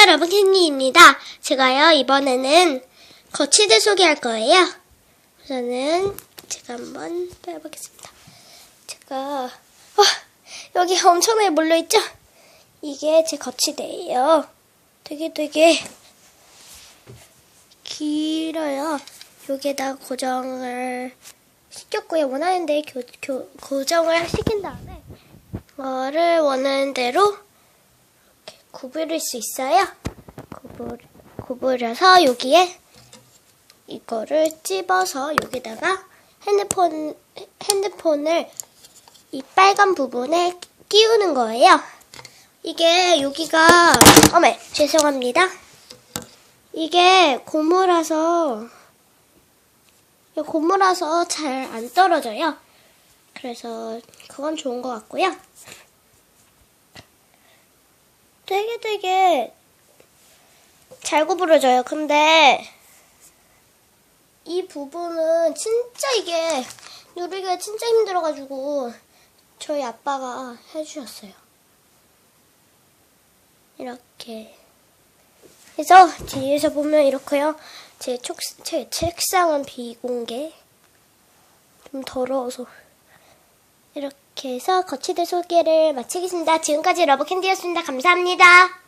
안녕하세요, 러브캔디입니다. 제가요, 이번에는 거치대 소개할 거예요. 우선은 제가 한번 빼보겠습니다. 제가, 와, 여기 엄청나게 몰려 있죠? 이게 제 거치대예요. 되게 되게 길어요. 여기에다 고정을 시켰고요. 원하는 데 고정을 시킨 다음에 이거를 원하는 대로 구부릴 수 있어요. 구부, 구부려서 여기에 이거를 찝어서 여기다가 핸드폰, 핸드폰을 이 빨간 부분에 끼우는 거예요. 이게 여기가, 어메, 죄송합니다. 이게 고무라서, 고무라서 잘 안 떨어져요. 그래서 그건 좋은 것 같고요. 되게 되게 잘 구부러져요. 근데 이 부분은 진짜 이게 누르기가 진짜 힘들어가지고 저희 아빠가 해주셨어요. 이렇게 그래서 뒤에서 보면 이렇게요. 제, 촉, 제 책상은 비공개. 좀 더러워서. 이렇게 해서 거치대 소개를 마치겠습니다. 지금까지 러브캔디였습니다. 감사합니다.